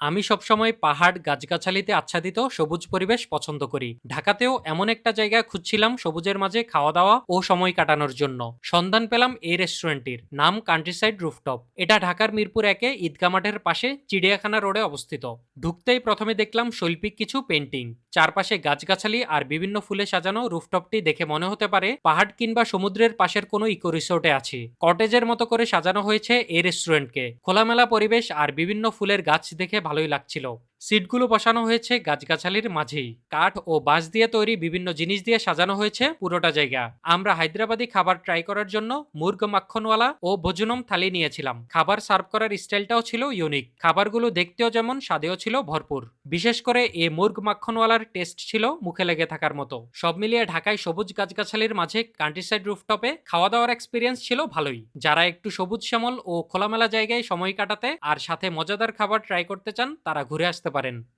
আমি সবসময় পাহাড় গাছগাছালিতে আচ্ছাদিত, সবুজ পরিবেশ পছন্দ করি। ঢাকাতেও এমন একটা জায়গা খুঁজছিলাম সবুজের মাঝে খাওয়া দাওয়া ও সময় কাটানোর জন্য। সন্ধান পেলাম এই রেস্টুরেন্টটির, নাম কান্ট্রিসাইড রুফটপ এটা ঢাকার মিরপুর একে ঈদগা মাঠের পাশে চিড়িয়াখানা রোডে অবস্থিত। ঢুকতেই প্রথমে দেখলাম শৈল্পিক কিছু পেন্টিং চারপাশে গাছগাছালি আর বিভিন্ন ফুলে সাজানো রুফটপটি দেখে মনে হতে পারে পাহাড় কিংবা সমুদ্রের পাশের কোনো ইকো রিসোর্টে আছি। কটেজের মতো করে সাজানো হয়েছে এই রেস্টুরেন্টকে। খোলামেলা পরিবেশ আর বিভিন্ন ফুলের গাছ দেখে ভালোই লাগছিল। সিটগুলো বসানো হয়েছে গাছগাছালির মাঝেই। কাঠ ও বাঁশ দিয়ে তৈরি বিভিন্ন জিনিস দিয়ে সাজানো হয়েছে পুরোটা জায়গা। আমরা হায়দ্রাবাদি খাবার ট্রাই করার জন্য মুর্গ মাখনওয়ালা ও ভোজনম থালি নিয়েছিলাম। খাবার সার্ভ করার স্টাইলটাও ছিল ইউনিক। খাবারগুলো দেখতেও যেমন স্বাদেও ছিল ভরপুর। বিশেষ করে এ মুর্গ মাখনওয়ালার টেস্ট ছিল মুখে লেগে থাকার মতো। সব মিলিয়ে ঢাকায় সবুজ গাছগাছালির মাঝে কান্ট্রিসাইড রুফটপে খাওয়া দাওয়ার এক্সপিরিয়েন্স ছিল ভালোই। যারা একটু সবুজ শ্যামল ও খোলামেলা জায়গায় সময় কাটাতে আর সাথে মজাদার খাবার ট্রাই করতে চান, তারা ঘুরে আসতে পারেন।